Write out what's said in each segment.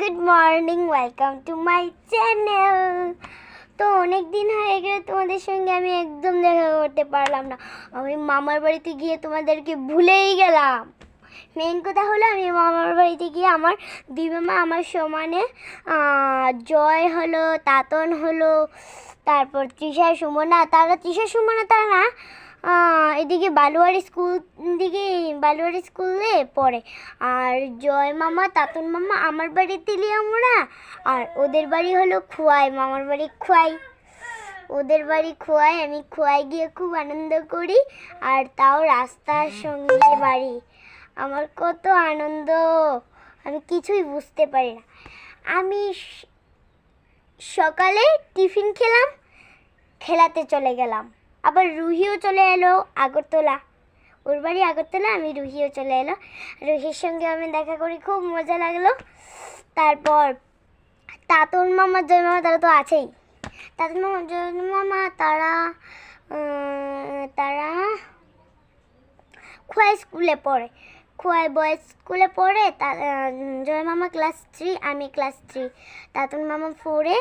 Good morning welcome to my channel তো অনেক দিন হয়ে গেলে তোমাদের সঙ্গে আমি একদম দেখা করতে পারলাম না। আমি মামার বাড়িতে গিয়ে তোমাদেরকে ভুলেই গেলাম। মেন কথা হলো আমি মামার বাড়িতে গিয়ে আমার দুই মামা আমার সমানে জয় হলো, তাতন হলো, তারপর তৃষা সুমনা। তারা তৃষা সুমনা তারা না এদিকে বালুয়ারি স্কুল দিকে বালুয়ারি স্কুলে পড়ে। আর জয় মামা, তাতন মামা, আমার বাড়িতে আমরা আর ওদের বাড়ি হলো খোয়াই, মামার বাড়ি খোয়াই। ওদের বাড়ি খোয়াই, আমি খোয়াই গিয়ে খুব আনন্দ করি। আর তাও রাস্তার সঙ্গে বাড়ি। আমার কত আনন্দ, আমি কিছুই বুঝতে পারি না। আমি সকালে টিফিন খেলাম, খেলাতে চলে গেলাম। আবার রুহিও চলে এলো, আগরতলা। ওর বাড়ি আগরতলা, আমি রুহিও চলে এলো। রুহির সঙ্গে আমি দেখা করি, খুব মজা লাগল। তারপর তাতন মামা জয় মামা তারা তো আছেই। তাতন মামা জয় মামা তারা তারা খোয়াই স্কুলে পড়ে। খোয়াই বয়েজ স্কুলে পড়ে, তা জয় মামা ক্লাস থ্রি, আমি ক্লাস থ্রি। তাতন মামা ফোরে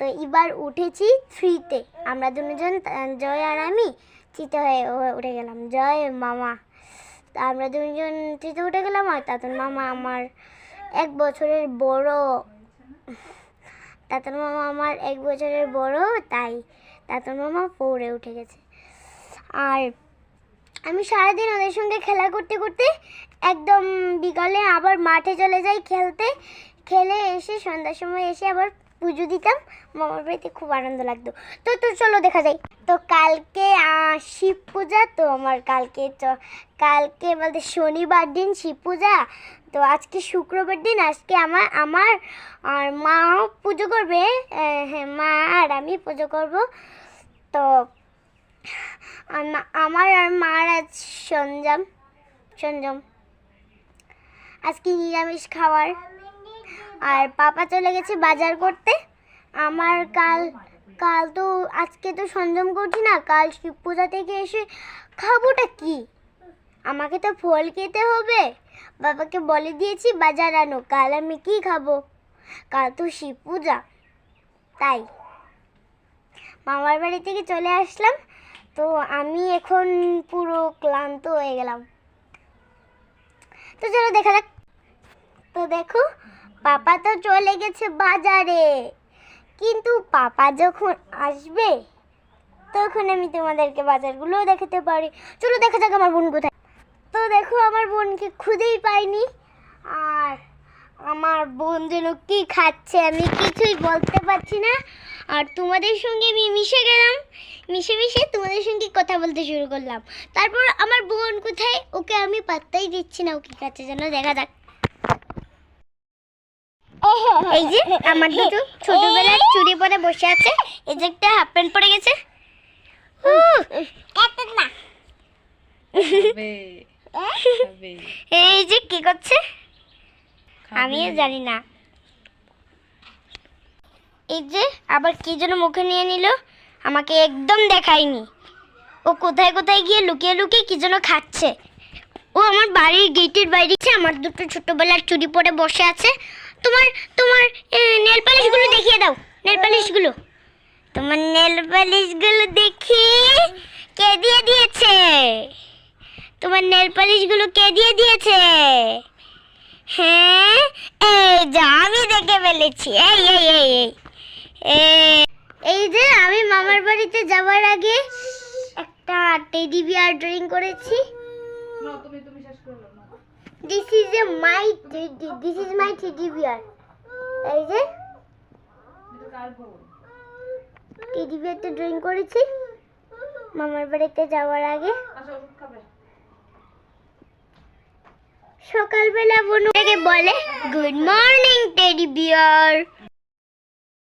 তো এবার উঠেছি থ্রিতে। আমরা দুজন জয় আর আমি থ্রিতে হয়ে উঠে গেলাম। জয় মামা। তা আমরা দুজন থ্রিতে উঠে গেলাম আর তাতন মামা আমার এক বছরের বড়। তাতন মামা আমার এক বছরের বড়, তাই তাতন মামা ফোরে উঠে গেছে। আর আমি সারাদিন ওদের সঙ্গে খেলা করতে করতে একদম বিকালে আবার মাঠে চলে যাই খেলতে। খেলে এসে সন্ধ্যার সময় এসে আবার পুজো দিতাম, মামার বাড়িতে খুব আনন্দ লাগতো। তো তো চলো দেখা যায় তো কালকে শিব পূজা, তো আমার কালকে কালকে বলতে শনিবার দিন শিব পূজা। তো আজকে শুক্রবার দিন, আজকে আমার আমার আর মাও পুজো করবে। হ্যাঁ মা আর আমি পুজো করব। তো আমার আর মার আজ সঞ্জাম, সঞ্জম। আজকে নিরামিষ খাওয়ার আর পাপা চলে গেছে বাজার করতে। আমার কাল কাল তো, আজকে তো সঞ্জম করছি না, কাল শিব পূজা থেকে এসে খাবোটা কি? আমাকে তো ফল খেতে হবে। বাবাকে বলে দিয়েছি, বাজার আনো, কাল আমি কি খাব? কাল তো শিব পূজা, তাই। মামার বাড়ি থেকে চলে আসলাম, তো আমি এখন পুরো ক্লান্ত হয়ে গেলাম। তো চলো দেখা যাক। তো দেখো পাপা তো চলে গেছে বাজারে। কিন্তু পাপা যখন আসবে, তখন আমি তোমাদেরকে বাজারগুলো দেখাতে পারি। চলো দেখা যাক আমার বোন কোথায়। তো দেখো, আমার বোনকে খুঁজেই পাইনি। আর আমার বোন যেন কি খাচ্ছে, আমি কিছুই বলতে পারছি না। আর তোমাদের সঙ্গে আমি মিশে গেলাম। মিশে মিশে তোমাদের সঙ্গে কথা বলতে শুরু করলাম। তারপর আমার বোন কোথায়, ওকে আমি পাত্তাই দিচ্ছি না। ওকে খাচ্ছে যেন দেখা যাক। এই যে আমার দুটো ছোটবেলার চুরি পরে বসে আছে। এই যে একটা হাফ প্যান্ট পরে গেছে। এই যে কি করছে? আমিও জানি না। এই যে আবার কি যেন মুখে নিয়ে নিল। আমাকে একদম দেখায়নি। ও কোথায় কোথায় গিয়ে লুকিয়ে লুকিয়ে কি যেন খাচ্ছে। ও আমার বাড়ির গেটের বাইরে আছে, আমার দুটো ছোটবেলার চুরি পরে বসে আছে। তোমার তোমার নেল পালিশগুলো দেখিয়ে দাও নেল পালিশগুলো তোমার নেল পালিশগুলো দেখি, কে দিয়ে দিয়েছে? তোমার নেল পালিশগুলো কে দিয়ে দিয়েছে? হ্যাঁ এই যা, আমি দেখে ফেলেছি। এই এই এই এই, এই- যে, আমি মামার বাড়িতে যাওয়ার আগে একটা টেডি বিয়ার ড্রয়িং করেছি। না, তুমি তুমি শেষ না। This is a my this is my teddy bear এই যে টেডি বিয়ারটা ড্রয়িং করেছি। মামার বাড়িতে যাওয়ার আগে। সকালবেলা বনুকে বলে গুড মর্নিং টেডি বিয়ার